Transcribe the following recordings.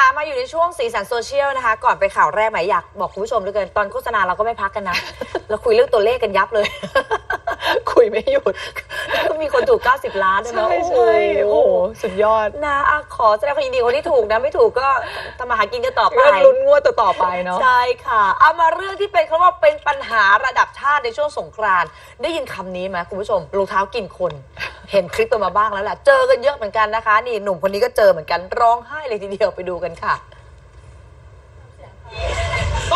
ค่ะมาอยู่ในช่วงสีสันโซเชียลนะคะ ก่อนไปข่าวแรกไหมอยากบอกคุณผู้ชมด้วยกันตอนโฆษณาเราก็ไม่พักกันนะ เราคุยเรื่องตัวเลขกันยับเลย คุยไม่หยุด ก็มีคนถูก 90 ล้านด้วยนะใช่ใช่โอ้โห สุดยอด นะอะขอแสดงความยินดีคนที่ถูกนะ ไม่ถูกก็ทำมาหากินกันต่อไป เรื่องลุ้นงวดต่อๆไปเนาะ ใช่ค่ะ เอามาเรื่องที่เป็นเขาว่าเป็นปัญหาระดับชาติในช่วงสงกรานต์ได้ยินคำนี้ไหมคุณผู้ชมรองเท้ากินคน เห็นคลิปกันมาบ้างแล้วแหละเจอกันเยอะเหมือนกันนะคะ นี่หนุ่มคนนี้ก็เจอเหมือนกันร้องไห้เลยทีเดียวไปดูกันค่ะต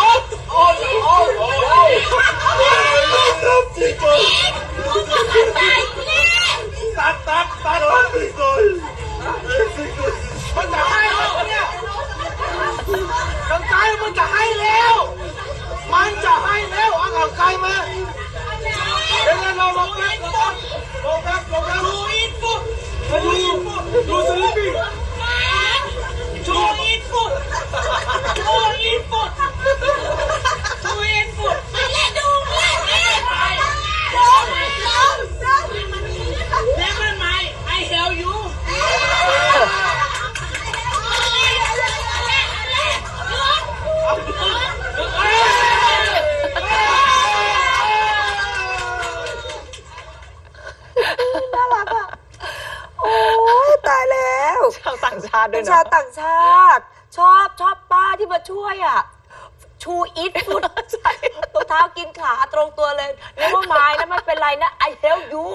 ัดตัดตัดตัดสิก่อนมันจะให้แล้วเนี่ยกังไกลมันจะให้แล้ว มันจะให้แล้วเอากังไกลมาเดี๋ยวเราลงแป๊บลงแป๊บลงแป๊บดูอินฟุตดูดูสลิปปิ้งดูอินฟุตดูอินฟุตดูอินฟุต Never mind, I help you. โอ้ยตายแล้ว ชาว ต่างชาติด้เป็วนยชาวเนาะต่างชาติ ชอบชอบป้าที่มาช่วยอะ ชูอิทฟุตตัวเท้ากินขาตรงตัวเลยเรียกว่าไม้นะไม่เป็นไรนะ I help you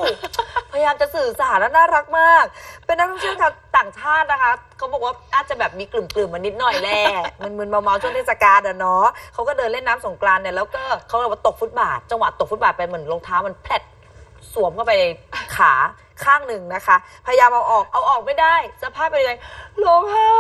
พยายามจะสื่อสารและน่ารักมาก เป็นนักท่องเที่ยวชาวต่างชาตินะคะเขาบอกว่าอาจจะแบบมีกลุ่มๆมานิดหน่อยแหละมึนๆเมาๆช่วงเทศกาลอะเนาะเขาก็เดินเล่นน้ำสงกรานต์เนี่ยแล้วก็เขาเรียกว่าตกฟุตบาทจังหวะตกฟุตบาทไปเหมือนรองเท้ามันแผลด สวมเข้าไปในขาข้างหนึ่งนะคะ พยายามเอาออก เอาออกไม่ได้ สภาพเป็นยังไงร้องไห้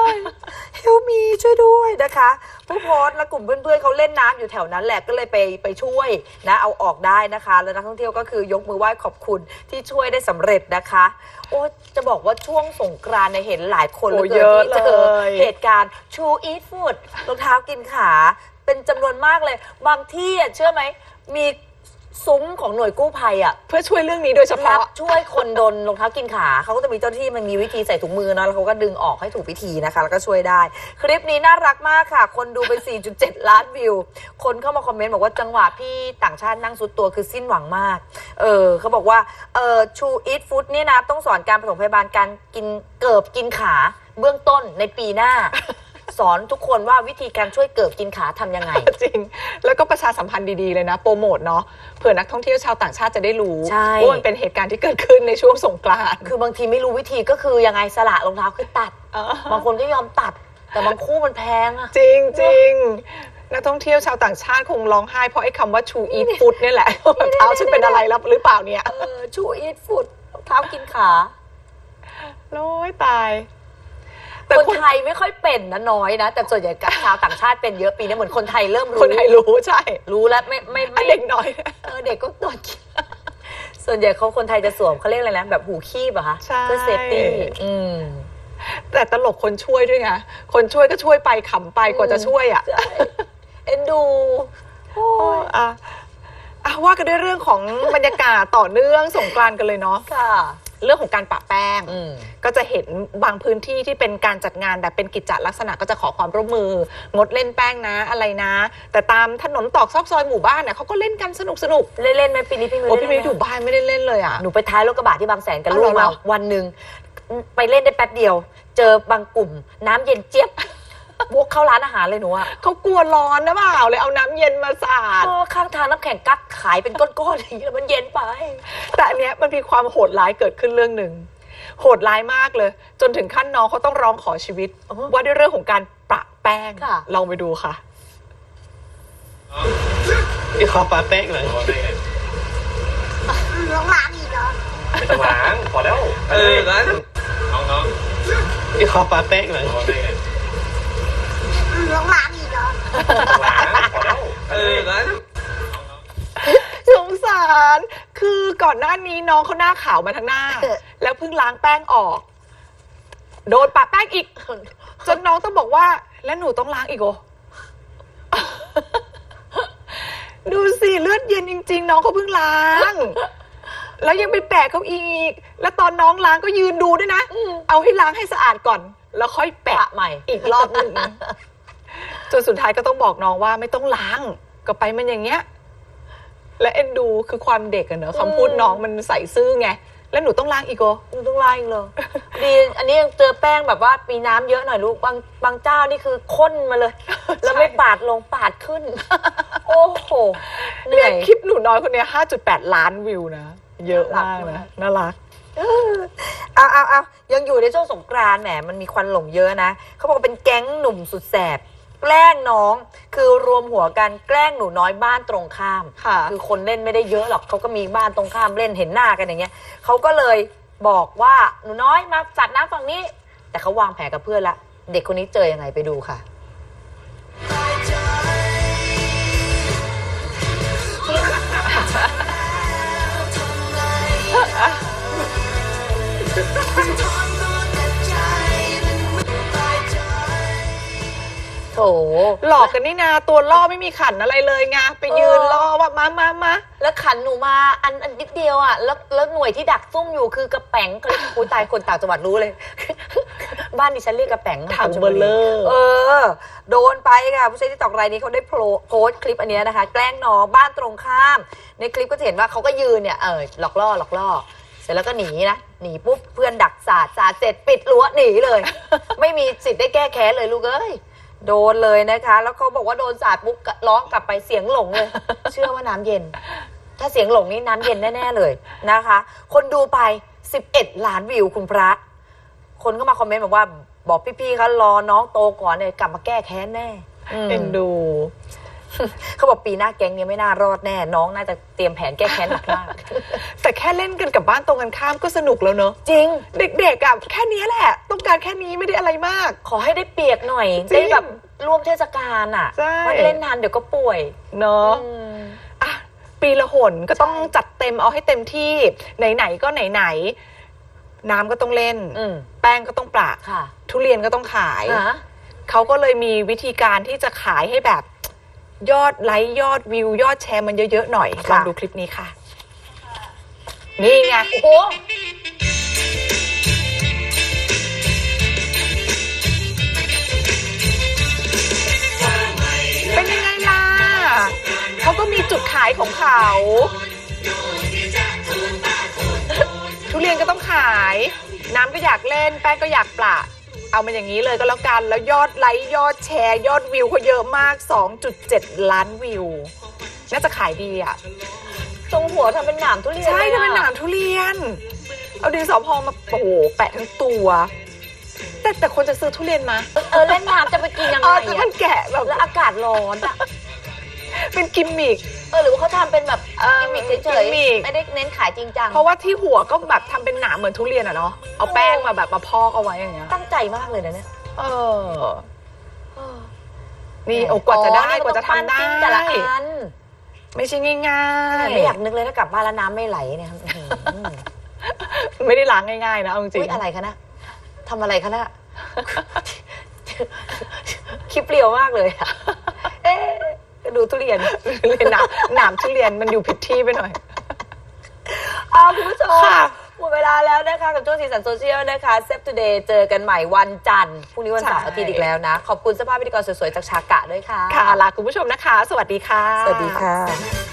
เฮลมีช่วยด้วยนะคะ ผู้โพสต์และกลุ่มเพื่อนๆเขาเล่นน้ำอยู่แถวนั้นแหละก็เลยไปไปช่วยนะ เอาออกได้นะคะ แล้วนักท่องเที่ยวก็คือยกมือไหว้ขอบคุณที่ช่วยได้สำเร็จนะคะ โอ้จะบอกว่าช่วงสงกรานต์เนี่ยเห็นหลายคนเหลือโอ้เกิเยอะนที่เจอเลยเหตุการณ์ชูอีทฟูดรองเท้ากินขา เป็นจำนวนมากเลย บางที่อะเชื่อไหมมี ซุ้มของหน่วยกู้ภัยอะเพื่อช่วยเรื่องนี้โดยเฉรัพาะบช่วยคนโดนรองเท้ากินขาเขาก็จะมีเจ้าหน้าที่มันมีวิธีใส่ถุงมือเนาะแล้วเขาก็ดึงออกให้ถูกวิธีนะคะ แล้วก็ช่วยได้ คลิปนี้น่ารักมากค่ะ คนดูไป 4.7 ล้านวิว คนเข้ามาคอมเมนต์บอกว่าจังหวะพี่ต่างชาตินั่งสุดตัวคือสิ้นหวังมาก เออเขาบอกว่าเออชูอีทฟู้ดเนี่ยนะต้องสอนการปฐมพยาบาลการกินเกิบกินขาเบื้องต้นในปีหน้า สอนทุกคนว่าวิธีการช่วยเกิบกินขาทำยังไง จริง แล้วก็ประชาสัมพันธ์ดี ๆ เลยนะ โปรโมทเนาะเผื่อนักท่องเที่ยวชาวต่างชาติจะได้รู้ใช่ ว่ามันเป็นเหตุการณ์ที่เกิดขึ้นในช่วงสงกรานต์คือบางทีไม่รู้วิธีก็คือยังไงสละรองเท้าคือตัด เออบางคนก็ยอมตัด แต่บางคู่มันแพงอะ จริงจริงนักท่องเที่ยวชาวต่างชาติคงร้องไห้เพราะไอ้คำว่าชูอีทฟุตเนี่ยแหละว่าแบบเท้าฉันเป็นอะไรแล้วหรือเปล่าเนี่ยเออชูอีทฟุตเท้ากินขา โอ้ยตาย แต่คนคนไทยไม่ค่อยเป็นนะน้อยนะ แต่ส่วนใหญ่กับชาวต่างชาติเป็นเยอะปีนี้เหมือนคนไทยเริ่มรู้คนไทยรู้ใช่รู้แล้วไม่ไม่ไอ้ไม่เด็กน้อย เออเด็กก็โดนกินส่วนใหญ่เขาคนไทยจะสวมเขาเรียกอะไรนะแบบหูคีบอะคะใช่ เพื่อเซฟตี้อืม แต่ตลกคนช่วยด้วยไงคนช่วยก็ช่วยไปขำไปกว่าจะช่วยอะ ใช่เอ็นดูโอ้ยอะอะว่ากันด้วยเรื่องของบรรยากาศต่อเนื่องสงกรานต์กันเลยเนาะ ค่ะ เรื่องของการปะแป้ง อืม ก็จะเห็นบางพื้นที่ที่เป็นการจัดงานแบบเป็นกิจจลักษณะก็จะขอความร่วมมือ งดเล่นแป้งนะอะไรนะ แต่ตามถนนตอกซอกซอยหมู่บ้านเนี่ยเขาก็เล่นกันสนุกสนุกเล่นเล่นไหมปีนี้พี่มิวโอ้เล่นพี่มิวไหอยู่บ้านไม่ได้เล่นเลยอะ หนูไปท้ายรถกระบะที่บางแสนกับอ๋อลูกเหรมาอวันหนึ่งไปเล่นได้แป๊บเดียว เจอบางกลุ่ม น้ำเย็นเจี๊ยบ วกเข้าร้านอาหารเลยหนูอะเขากลัวร้อนนะเปล่าเลยเอาน้ำเย็นมาสาด เออข้างทางน้ำแข็งกักขายเป็นก้อนๆอย่างเงี้ยมันเย็นไป แต่อันเนี้ยมันมีความโหดร้ายเกิดขึ้นเรื่องหนึ่งโหดร้ายมากเลย จนถึงขั้นน้องเขาต้องร้องขอชีวิต อ๋อว่าด้วยเรื่องของการประแป้งค่ะ ลองไปดูค่ะ พี่ขอปลาแป้งหน่อยหลงหมาอีกเหรอไม่ต้องล้างพอแล้ว เออนั้นน้องน้องพี่ขอปลาแป้งหน่อย พอได้ไง หลงหมาอีกเหรอไม่ต้องล้างพอแล้วเออนั้นสงสาร คือก่อนหน้านี้น้องเขาหน้าขาวมาทั้งหน้าเออแล้วเพิ่งล้างแป้งออก โดนปะแป้งอีก จนน้องต้องบอกว่า แล้วหนูต้องล้างอีกโอดูสิเลือดเย็นจริง ๆ น้องเขาเพิ่งล้าง แล้วยังไปแปะเขาอีก แล้วตอนน้องล้างก็ยืนดูด้วยนะ เอาให้ล้างให้สะอาดก่อน แล้วค่อยปะแปะใหม่ อีกรอบหนึ่ง จนสุดท้ายก็ต้องบอกน้องว่าไม่ต้องล้างก็ไปมันอย่างเงี้ย และเอ็นดูคือความเด็กอะเนอะคำพูดน้องมันใส่ซื่อไง แล้วหนูต้องล้างอีกโอหนูต้องไล่อีกเลยดีอันนี้ยังเจอแป้งแบบว่ามีน้ำเยอะหน่อยลูกบางบางเจ้านี่คือข้นมาเลย แล้วไม่ปาดลงปาดขึ้น โอ้โหเหนื่เนี่อยยคลิปหนูน้อยคนเนี้ย5.8ล้านวิวนะ เยอะมากน่ารักนะมากน่ารักเอาเอาเอายังอยู่ในช่วงสงกรานต์แหมมันมีควันหลงเยอะนะเขาบอกว่าเป็นแก๊งหนุ่มสุดแสบ แกล้งน้อง คือรวมหัวกันแกล้งหนูน้อยบ้านตรงข้ามค่ะคือคนเล่นไม่ได้เยอะหรอกเขาก็มีบ้านตรงข้ามเล่นเห็นหน้ากันอย่างเงี้ยเขาก็เลยบอกว่าหนูน้อยมาจัดน้ำฝั่งนี้ แต่เขาวางแผนกับเพื่อนละเด็กคนนี้เจอยังไงไปดูค่ะโถ หลอกกันนี่นาตัวล่อไม่มีขันอะไรเลยไงไปยืนเออล่อว่ามามามาแล้วขันหนูมาอันอันนิดเดียวอะแล้วแล้วหน่วยที่ดักซุ่มอยู่คือกระแป๋งเขาเรียกอุ้ยตายคนต่างจังหวัดรู้เลย บ้านดิฉันเรียกกระแป๋งถังเบลเลอร์เออ โดนไปค่ะผู้ใช้ที่ตอกรายนี้เขาได้โพลโพสต์คลิปอันเนี้ยนะคะ แกล้งน้องบ้านตรงข้าม ในคลิปก็จะเห็นว่าเขาก็ยืนเนี่ยเออหลอกล่อหลอกล่อเสร็จแล้วก็หนีนะหนีปุ๊บเพื่อนดักสาดสาดเสร็จปิดรั้วหนีเลย ไม่มีสิทธิ์ได้แก้แค้นเลยลูกเอ้ย โดนเลยนะคะ แล้วเขาบอกว่าโดนสาดปุ๊บร้องกลับไปเสียงหลงเลย เชื่อว่าน้ำเย็น ถ้าเสียงหลงนี่น้ำเย็นแน่ๆเลยนะคะ คนดูไป 11 ล้านวิวคุณพระ คนก็มาคอมเมนต์แบบว่าบอกพี่ๆเขารอน้องโตก่อนเนี่ยกลับมาแก้แค้นแน่อืมเอ็นดู เขาบอกปีหน้าแก๊งเนี้ไม่น่ารอดแน่น้องน่าจะเตรียมแผนแก้แค้นหนักมากแต่แค่เล่นกันกับบ้านตรงกันข้ามก็สนุกแล้วเนอะจริง เด็กๆอะแค่นี้แหละ ต้องการแค่นี้ไม่ได้อะไรมาก ขอให้ได้เปียกหน่อย จริงได้แบบร่วมเทศกาลอะใช่มันเล่นนานเดี๋ยวก็ป่วยเนาะอืม อะปีละหนก็ต้องใช่จัดเต็มเอาให้เต็มที่ไหนๆก็ไหนๆน้ำก็ต้องเล่น อืมแป้งก็ต้องปราค่ะทุเรียนก็ต้องขาย ฮะเขาก็เลยมีวิธีการที่จะขายให้แบบ ยอดไลค์ยอดวิวยอดแชร์มันเยอะๆหน่อยค่ะลองดูคลิปนี้ค่ะ นี่ไงโอ้โหเป็นยังไงล่ะเขาก็มีจุดขายของเขาทุเรียนก็ต้องขาย น้ำก็อยากเล่น แป้งก็อยากปละ เอามันอย่างนี้เลยก็แล้วกัน แล้วยอดไลค์ยอดแชร์ยอดวิวเขาเยอะมาก 2.7 ล้านวิว น่าจะขายดีอะ ตรงหัวทำเป็นหนามทุเรียนใช่ลยจะอะเป็นหนามทุเรียน เอาดินสอพองมาโอ้โหแปะทั้งตัว แต่แต่คนจะซื้อทุเรียนมาเออเล่นน้ำจะไปกินยังเอไงอแต่มัอะนแกะแบบ แล้วอากาศร้อนอะ เป็นกิมมิค เออหรือว่าเขาทำเป็นแบบเออกิมมิคเฉกิยมมิค ๆไม่ได้เน้นขายจริงจังเพราะว่าที่หัวก็แบบทำเป็นหนามเหมือนทุเรียนอะเนาะเอาแป้งมาแบบมาพอกเอาไว้อย่างเงี้ยตั้งใจมากเลยนะเนี่ยเออนี่โอ้กว่าจะได้อ๋อกว่าจะทำได้นี่มันต้องปั้นจิ้มแต่ละอันไม่ใช่ง่ายไม่อยากนึกเลยถ้ากลับบ้านแล้วน้ำไม่ไหลเนี่ยอื้อหือๆไม่ได้ล้างง่ายๆนะเอาจริอุ้งยอะไรคะนะทำอะไรคะนะ คลิปเปรียวมากเลยอะเอ๊ะ ดูทุเรียนๆเลยหนามหนามทุเรียนมันอยู่ผิดที่ไปหน่อย เอาคุณผู้ชมค่ะหมดเวลาแล้วนะคะกับช่วงสีสันโซเชียลนะคะเซฟทูเดย์เจอกันใหม่วันจันทร์พรุ่งนี้วันเสาร์ใช่อาทิตย์อีกแล้วนะ ขอบคุณสภาพพิธีกรสวยๆ จากชากะด้วยค่ะ ค่ะลาคุณผู้ชมนะคะ สวัสดีค่ะ สวัสดีค่ะ